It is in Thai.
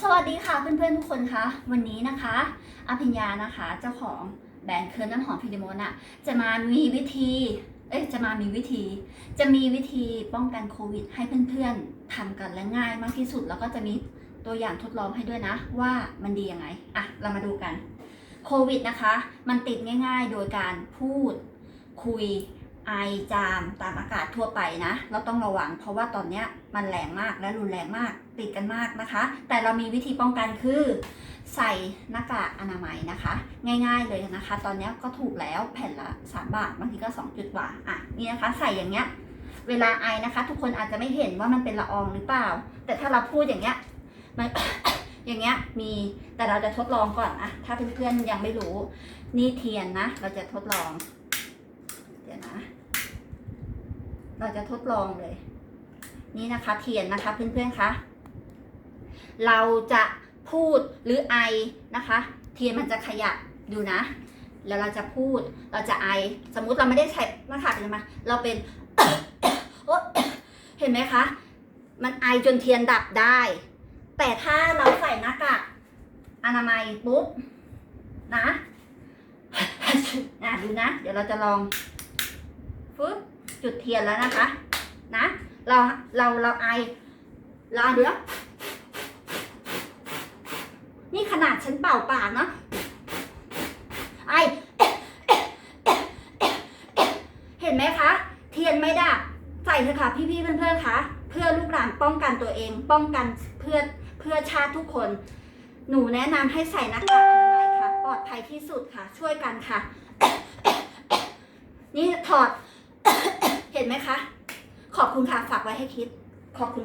สวัสดีค่ะเพื่อนๆทุกคนคะวันนี้นะคะอภิญญานะคะเจ้าของแบรนด์เครืองน้ำหอมฟิลิโมนอะจะมามีวิธีเอ้ยจะมามีวิธี จะมีวิธีป้องกันโควิด ให้เพื่อนๆทำกันและง่ายมากที่สุด แล้วก็จะมีตัวอย่างทดลองให้ด้วยนะ ว่ามันดียังไงอะเรามาดูกันโควิดนะคะ มันติดง่าย ๆ โดยการพูดคุย ไอจามตามอากาศทั่วไปนะ เราต้องระวัง เพราะว่าตอนนี้มันแรงมากและรุนแรงมากติดกันมากนะคะ แต่เรามีวิธีป้องกันคือ ใส่หน้ากากอนามัยนะคะ ง่ายๆเลยนะคะ ตอนนี้ก็ถูกแล้วแผ่นละ 3 บาทบางทีก็ 2 จุดกว่าอะนี่นะคะ ใส่อย่างเงี้ยเวลาไอนะคะ ทุกคนอาจจะไม่เห็นว่ามันเป็นละอองหรือเปล่า แต่ถ้าเราพูดอย่างเงี้ยมันอย่างเงี้ยมีแต่เราจะทดลองก่อนอะถ้าเพื่อนๆยังไม่รู้ นี่เทียนนะ เราจะทดลอง ดี๋ยวนะ เราจะทดลองเลย นี่นะคะเทียนนะคะเพื่อนๆคะ เราจะพูดหรือไอนะคะ เทียนมันจะขยับดูนะ แล้วเราจะพูดเราจะไอ สมมุติเราไม่ได้ใช้หน้ากากใช่ไหมเราเป็นเห็นไหมคะ มันไอจนเทียนดับได้ แต่ถ้าเราใส่หน้ากากอนามัยปุ๊บนะอะดูนะ เดี๋ยวเราจะลอง ฟึ๊บจุดเทียนแล้วนะคะ นะ เราเราเราไอเราไอดูแล้วนี่ขนาดฉันเป่าปากนะไอเห็นไหมคะ เทียนไม่ดับใส่เถอะค่ะพี่ๆเพื่อนๆคะเพื่อลูกหลานป้องกันตัวเอง ป้องกันเพื่อเพื่อชาติทุกคน หนูแนะนำให้ใส่หน้ากากอนามัยค่ะ ปลอดภัยที่สุดค่ะ ช่วยกันค่ะ นี่ถอด เห็นไหมคะ ขอบคุณค่ะ ฝากไว้ให้คิด ขอบคุณ